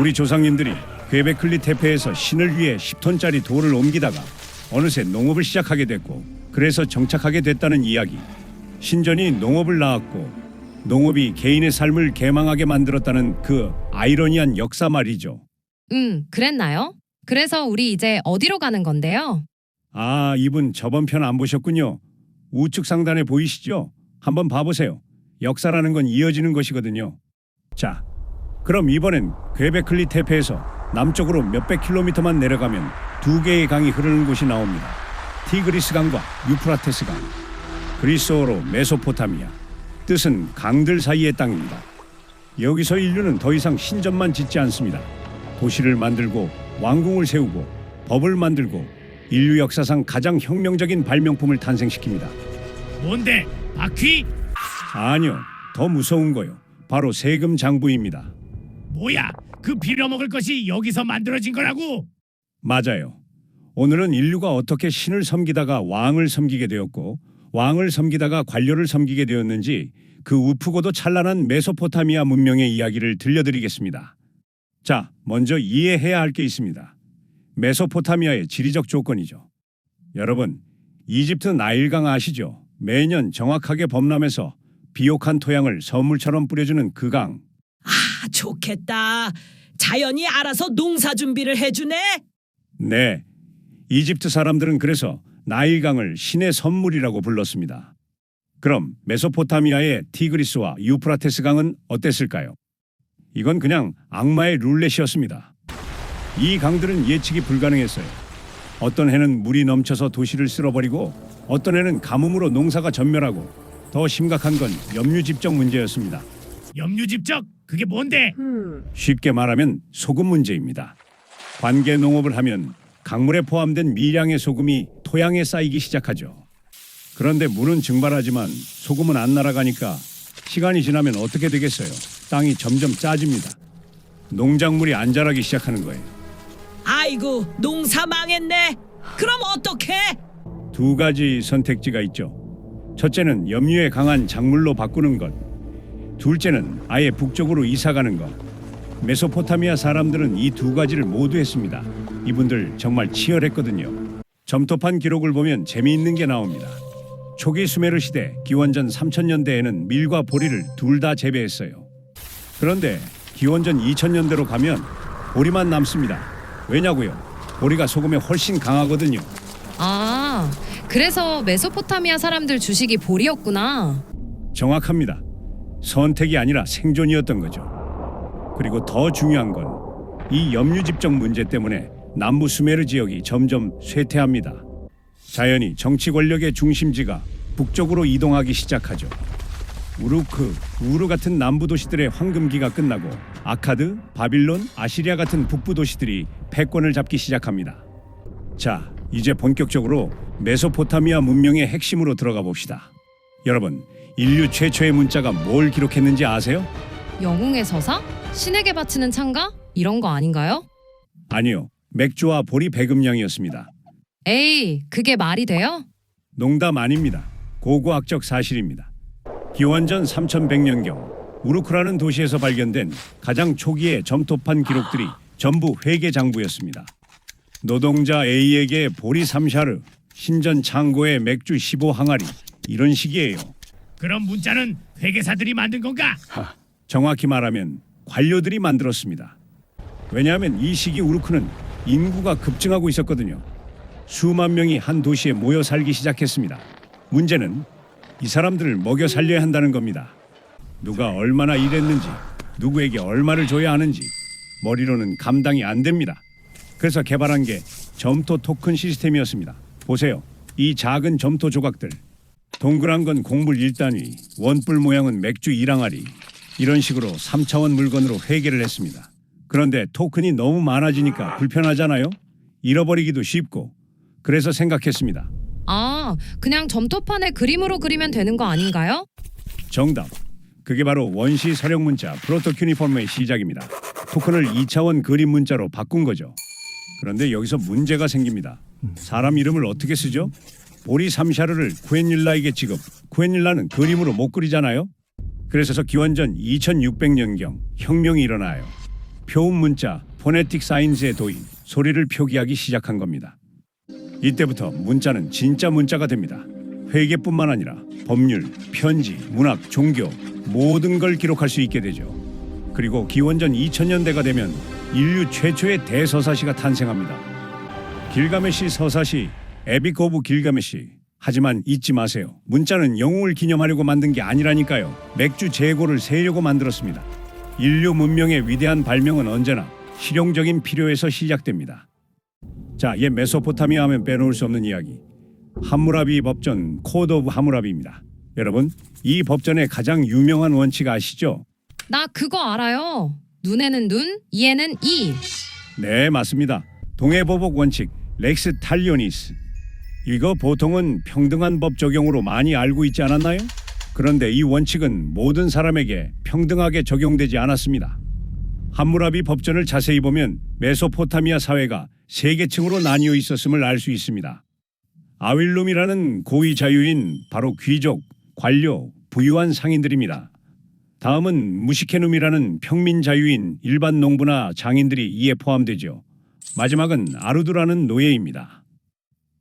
우리 조상님들이 괴베클리 태페에서 신을 위해 10톤짜리 돌을 옮기다가 어느새 농업을 시작하게 됐고 그래서 정착하게 됐다는 이야기. 신전이 농업을 낳았고 농업이 개인의 삶을 개망하게 만들었다는 그 아이러니한 역사 말이죠. 음, 그랬나요? 그래서 우리 이제 어디로 가는 건데요? 아, 이분 저번 편 안 보셨군요. 우측 상단에 보이시죠? 한번 봐보세요. 역사라는 건 이어지는 것이거든요. 자, 그럼 이번엔 괴베클리 테페에서 남쪽으로 몇백 킬로미터만 내려가면 두 개의 강이 흐르는 곳이 나옵니다. 티그리스 강과 유프라테스 강. 그리스어로 메소포타미아. 뜻은 강들 사이의 땅입니다. 여기서 인류는 더 이상 신전만 짓지 않습니다. 도시를 만들고 왕궁을 세우고 법을 만들고 인류 역사상 가장 혁명적인 발명품을 탄생시킵니다. 뭔데? 바퀴? 아니요, 더 무서운 거요. 바로 세금 장부입니다. 뭐야? 그 빌어먹을 것이 여기서 만들어진 거라고? 맞아요. 오늘은 인류가 어떻게 신을 섬기다가 왕을 섬기게 되었고 왕을 섬기다가 관료를 섬기게 되었는지 그 우프고도 찬란한 메소포타미아 문명의 이야기를 들려드리겠습니다. 자, 먼저 이해해야 할 게 있습니다. 메소포타미아의 지리적 조건이죠. 여러분, 이집트 나일강 아시죠? 매년 정확하게 범람해서 비옥한 토양을 선물처럼 뿌려주는 그 강. 아, 좋겠다. 자연이 알아서 농사 준비를 해주네. 네. 이집트 사람들은 그래서 나일강을 신의 선물이라고 불렀습니다. 그럼 메소포타미아의 티그리스와 유프라테스 강은 어땠을까요? 이건 그냥 악마의 룰렛이었습니다. 이 강들은 예측이 불가능했어요. 어떤 해는 물이 넘쳐서 도시를 쓸어버리고 어떤 해는 가뭄으로 농사가 전멸하고 더 심각한 건 염류 집적 문제였습니다. 염류집적? 그게 뭔데? 쉽게 말하면 소금 문제입니다. 관계 농업을 하면 강물에 포함된 미량의 소금이 토양에 쌓이기 시작하죠. 그런데 물은 증발하지만 소금은 안 날아가니까 시간이 지나면 어떻게 되겠어요? 땅이 점점 짜집니다. 농작물이 안 자라기 시작하는 거예요. 아이고, 농사 망했네. 그럼 어떡해? 두 가지 선택지가 있죠. 첫째는 염류에 강한 작물로 바꾸는 것. 둘째는 아예 북쪽으로 이사 가는 것. 메소포타미아 사람들은 이 두 가지를 모두 했습니다. 이분들 정말 치열했거든요. 점토판 기록을 보면 재미있는 게 나옵니다. 초기 수메르 시대 기원전 3000년대에는 밀과 보리를 둘 다 재배했어요. 그런데 기원전 2000년대로 가면 보리만 남습니다. 왜냐고요? 보리가 소금에 훨씬 강하거든요. 아, 그래서 메소포타미아 사람들 주식이 보리였구나. 정확합니다. 선택이 아니라 생존이었던 거죠. 그리고 더 중요한 건 이 염류 집적 문제 때문에 남부 수메르 지역이 점점 쇠퇴합니다. 자연히 정치 권력의 중심지가 북쪽으로 이동하기 시작하죠. 우루크, 우르 같은 남부 도시들의 황금기가 끝나고 아카드, 바빌론, 아시리아 같은 북부 도시들이 패권을 잡기 시작합니다. 자, 이제 본격적으로 메소포타미아 문명의 핵심으로 들어가 봅시다. 여러분, 인류 최초의 문자가 뭘 기록했는지 아세요? 영웅의 서사? 신에게 바치는 창가? 이런 거 아닌가요? 아니요. 맥주와 보리 배급량이었습니다. 에이, 그게 말이 돼요? 농담 아닙니다. 고고학적 사실입니다. 기원전 3100년경 우르크라는 도시에서 발견된 가장 초기의 점토판 기록들이 전부 회계 장부였습니다. 노동자 A에게 보리 3샤르, 신전 창고에 맥주 15항아리 이런 식이에요. 그럼 문자는 회계사들이 만든 건가? 정확히 말하면 관료들이 만들었습니다. 왜냐하면 이 시기 우르크는 인구가 급증하고 있었거든요. 수만 명이 한 도시에 모여 살기 시작했습니다. 문제는 이 사람들을 먹여 살려야 한다는 겁니다. 누가 얼마나 일했는지, 누구에게 얼마를 줘야 하는지 머리로는 감당이 안 됩니다. 그래서 개발한 게 점토 토큰 시스템이었습니다. 보세요. 이 작은 점토 조각들. 동그란 건 곡물 1단위, 원뿔 모양은 맥주 1항아리. 이런 식으로 3차원 물건으로 회계를 했습니다. 그런데 토큰이 너무 많아지니까 불편하잖아요. 잃어버리기도 쉽고. 그래서 생각했습니다. 아, 그냥 점토판에 그림으로 그리면 되는 거 아닌가요? 정답. 그게 바로 원시 서령 문자 프로토큐니폼의 시작입니다. 토큰을 2차원 그림 문자로 바꾼 거죠. 그런데 여기서 문제가 생깁니다. 사람 이름을 어떻게 쓰죠? 보리 삼샤르를 쿠엔일라에게 지급. 쿠엔일라는 그림으로 못 그리잖아요. 그래서 기원전 2600년경 혁명이 일어나요. 표음 문자 포네틱 사인즈의 도입, 소리를 표기하기 시작한 겁니다. 이때부터 문자는 진짜 문자가 됩니다. 회계뿐만 아니라 법률, 편지, 문학, 종교 모든 걸 기록할 수 있게 되죠. 그리고 기원전 2000년대가 되면 인류 최초의 대서사시가 탄생합니다. 길가메시 서사시 에빅 오브 길가메시. 하지만 잊지 마세요. 문자는 영웅을 기념하려고 만든 게 아니라니까요. 맥주 재고를 세려고 만들었습니다. 인류 문명의 위대한 발명은 언제나 실용적인 필요에서 시작됩니다. 자, 옛 메소포타미아 하면 빼놓을 수 없는 이야기. 함무라비 법전 코드 오브 하무라비입니다. 여러분, 이 법전의 가장 유명한 원칙 아시죠? 나 그거 알아요. 눈에는 눈, 이에는 이. 네, 맞습니다. 동해보복 원칙 렉스 탈리오니스. 이거 보통은 평등한 법 적용으로 많이 알고 있지 않았나요? 그런데 이 원칙은 모든 사람에게 평등하게 적용되지 않았습니다. 함무라비 법전을 자세히 보면 메소포타미아 사회가 세 계층으로 나뉘어 있었음을 알 수 있습니다. 아윌룸이라는 고위 자유인 바로 귀족, 관료, 부유한 상인들입니다. 다음은 무시케눔이라는 평민 자유인 일반 농부나 장인들이 이에 포함되죠. 마지막은 아루드라는 노예입니다.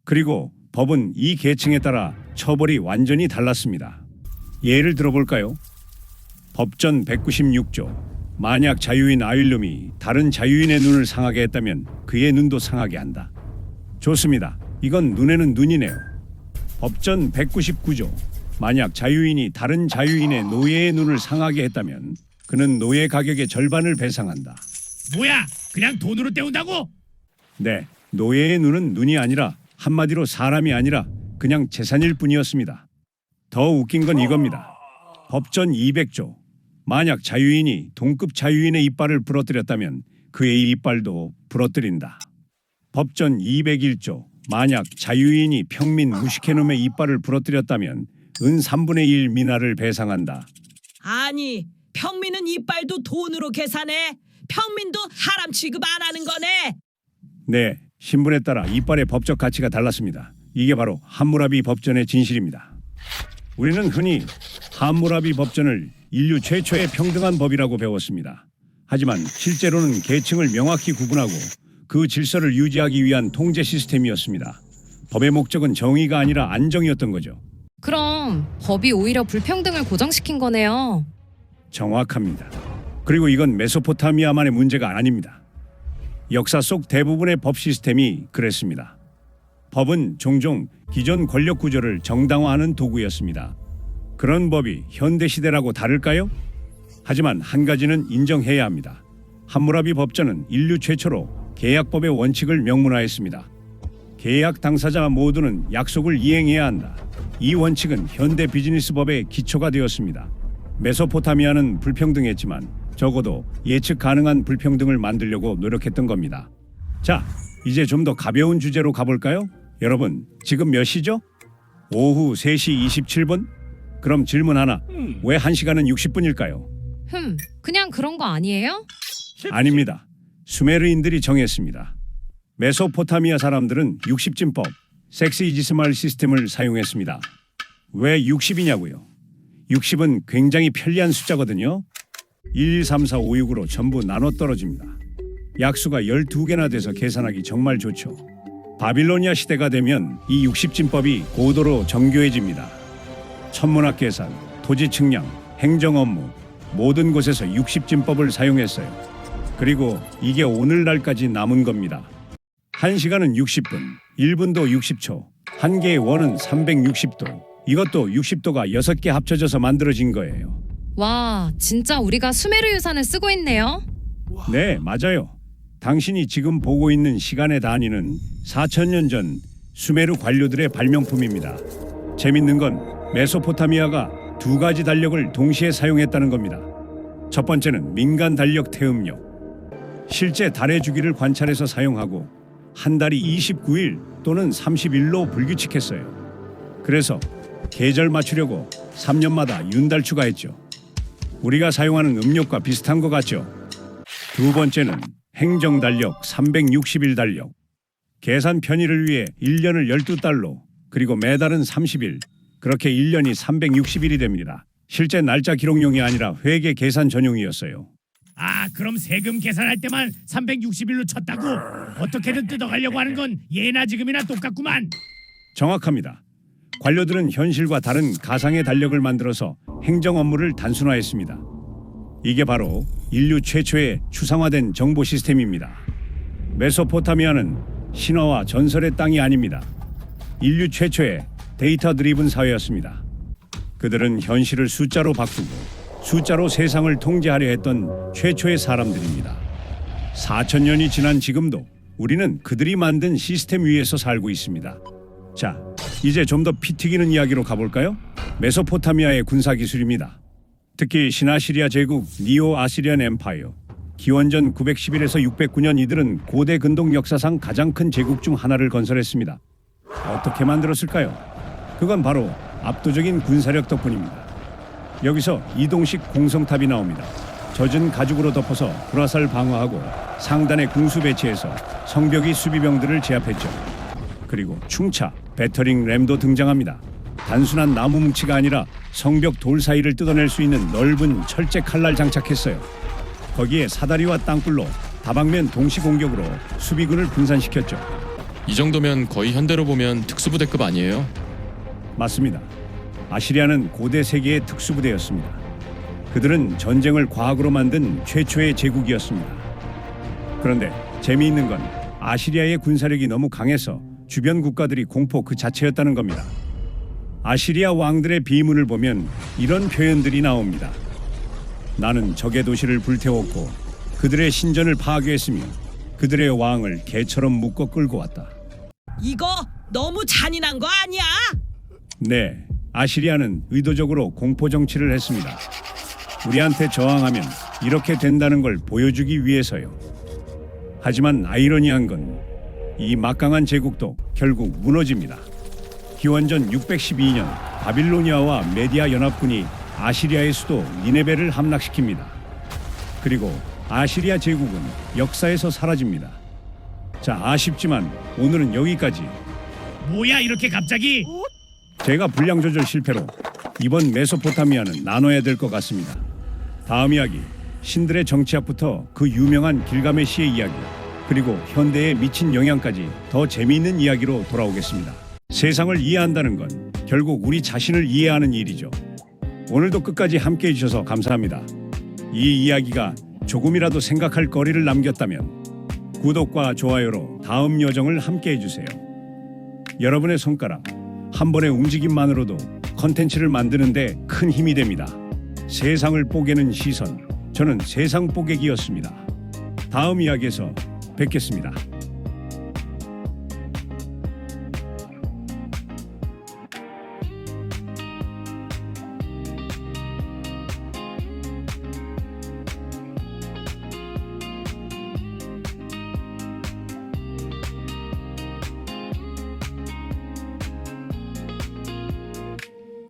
그리고 법은 이 계층에 따라 처벌이 완전히 달랐습니다. 예를 들어볼까요? 법전 196조. 만약 자유인 아윌룸이 다른 자유인의 눈을 상하게 했다면 그의 눈도 상하게 한다. 좋습니다. 이건 눈에는 눈이네요. 법전 199조. 만약 자유인이 다른 자유인의 노예의 눈을 상하게 했다면 그는 노예 가격의 절반을 배상한다. 뭐야? 그냥 돈으로 때운다고? 네, 노예의 눈은 눈이 아니라 한마디로 사람이 아니라 그냥 재산일 뿐이었습니다. 더 웃긴 건 이겁니다. 법전 200조. 만약 자유인이 동급 자유인의 이빨을 부러뜨렸다면 그의 이빨도 부러뜨린다. 법전 201조. 만약 자유인이 평민 무시케놈의 이빨을 부러뜨렸다면 은 3분의 1 미나를 배상한다. 아니 평민은 이빨도 돈으로 계산해. 평민도 사람 취급 안 하는 거네. 네, 신분에 따라 이빨의 법적 가치가 달랐습니다. 이게 바로 함무라비 법전의 진실입니다. 우리는 흔히 함무라비 법전을 인류 최초의 평등한 법이라고 배웠습니다. 하지만 실제로는 계층을 명확히 구분하고 그 질서를 유지하기 위한 통제 시스템이었습니다. 법의 목적은 정의가 아니라 안정이었던 거죠. 그럼 법이 오히려 불평등을 고정시킨 거네요. 정확합니다. 그리고 이건 메소포타미아만의 문제가 아닙니다. 역사 속 대부분의 법 시스템이 그랬습니다. 법은 종종 기존 권력 구조를 정당화하는 도구였습니다. 그런 법이 현대 시대라고 다를까요? 하지만 한 가지는 인정해야 합니다. 함무라비 법전은 인류 최초로 계약법의 원칙을 명문화했습니다. 계약 당사자 모두는 약속을 이행해야 한다. 이 원칙은 현대 비즈니스법의 기초가 되었습니다. 메소포타미아는 불평등했지만 적어도 예측 가능한 불평등을 만들려고 노력했던 겁니다. 자, 이제 좀 더 가벼운 주제로 가볼까요? 여러분, 지금 몇 시죠? 오후 3시 27분? 그럼 질문 하나. 왜 1시간은 60분일까요? 흠, 그냥 그런 거 아니에요? 아닙니다. 수메르인들이 정했습니다. 메소포타미아 사람들은 60진법, 섹스이지스말 시스템을 사용했습니다. 왜 60이냐고요? 60은 굉장히 편리한 숫자거든요. 1, 2, 3, 4, 5, 6으로 전부 나눠 떨어집니다. 약수가 12개나 돼서 계산하기 정말 좋죠. 바빌로니아 시대가 되면 이 60진법이 고도로 정교해집니다. 천문학 계산, 토지 측량, 행정 업무 모든 곳에서 60진법을 사용했어요. 그리고 이게 오늘날까지 남은 겁니다. 1시간은 60분, 1분도 60초, 한 개의 원은 360도. 이것도 60도가 6개 합쳐져서 만들어진 거예요. 와, 진짜 우리가 수메르 유산을 쓰고 있네요. 네, 맞아요. 당신이 지금 보고 있는 시간의 단위는 4천년 전 수메르 관료들의 발명품입니다. 재밌는 건 메소포타미아가 두 가지 달력을 동시에 사용했다는 겁니다. 첫 번째는 민간 달력 태음력. 실제 달의 주기를 관찰해서 사용하고 한 달이 29일 또는 30일로 불규칙했어요. 그래서 계절 맞추려고 3년마다 윤달 추가했죠. 우리가 사용하는 음력과 비슷한 것 같죠. 두 번째는 행정 달력 360일 달력. 계산 편의를 위해 1년을 12달로 그리고 매달은 30일. 그렇게 1년이 360일이 됩니다. 실제 날짜 기록용이 아니라 회계 계산 전용이었어요. 아 그럼 세금 계산할 때만 360일로 쳤다고 어떻게든 뜯어가려고 하는 건 예나 지금이나 똑같구만 정확합니다. 관료들은 현실과 다른 가상의 달력을 만들어서 행정 업무를 단순화했습니다. 이게 바로 인류 최초의 추상화된 정보 시스템입니다. 메소포타미아는 신화와 전설의 땅이 아닙니다. 인류 최초의 데이터 드리븐 사회였습니다. 그들은 현실을 숫자로 바꾸고 숫자로 세상을 통제하려 했던 최초의 사람들입니다. 4천 년이 지난 지금도 우리는 그들이 만든 시스템 위에서 살고 있습니다. 자, 이제 좀 더 피 튀기는 이야기로 가볼까요? 메소포타미아의 군사 기술입니다. 특히 신아시리아 제국 니오 아시리안 엠파이어 기원전 911에서 609년 이들은 고대 근동 역사상 가장 큰 제국 중 하나를 건설했습니다. 어떻게 만들었을까요? 그건 바로 압도적인 군사력 덕분입니다. 여기서 이동식 공성탑이 나옵니다. 젖은 가죽으로 덮어서 불화살 방어하고 상단에 궁수 배치해서 성벽이 수비병들을 제압했죠. 그리고 충차, 배터링 램도 등장합니다. 단순한 나무 뭉치가 아니라 성벽 돌 사이를 뜯어낼 수 있는 넓은 철제 칼날 장착했어요. 거기에 사다리와 땅굴로 다방면 동시 공격으로 수비군을 분산시켰죠. 이 정도면 거의 현대로 보면 특수부대급 아니에요? 맞습니다. 아시리아는 고대 세계의 특수부대였습니다. 그들은 전쟁을 과학으로 만든 최초의 제국이었습니다. 그런데 재미있는 건 아시리아의 군사력이 너무 강해서 주변 국가들이 공포 그 자체였다는 겁니다. 아시리아 왕들의 비문을 보면 이런 표현들이 나옵니다. 나는 적의 도시를 불태웠고 그들의 신전을 파괴했으며 그들의 왕을 개처럼 묶어 끌고 왔다. 이거 너무 잔인한 거 아니야? 네, 아시리아는 의도적으로 공포 정치를 했습니다. 우리한테 저항하면 이렇게 된다는 걸 보여주기 위해서요. 하지만 아이러니한 건 이 막강한 제국도 결국 무너집니다. 기원전 612년 바빌로니아와 메디아 연합군이 아시리아의 수도 니네베를 함락시킵니다. 그리고 아시리아 제국은 역사에서 사라집니다. 자, 아쉽지만 오늘은 여기까지. 뭐야 이렇게 갑자기 제가 분량 조절 실패로 이번 메소포타미아는 나눠야 될 것 같습니다. 다음 이야기 신들의 정치학부터 그 유명한 길가메시의 이야기 그리고 현대에 미친 영향까지 더 재미있는 이야기로 돌아오겠습니다. 세상을 이해한다는 건 결국 우리 자신을 이해하는 일이죠. 오늘도 끝까지 함께 해주셔서 감사합니다. 이 이야기가 조금이라도 생각할 거리를 남겼다면 구독과 좋아요로 다음 여정을 함께 해주세요. 여러분의 손가락 한 번의 움직임만으로도 컨텐츠를 만드는데 큰 힘이 됩니다. 세상을 뽀개는 시선. 저는 세상 뽀개기였습니다. 다음 이야기에서 뵙겠습니다.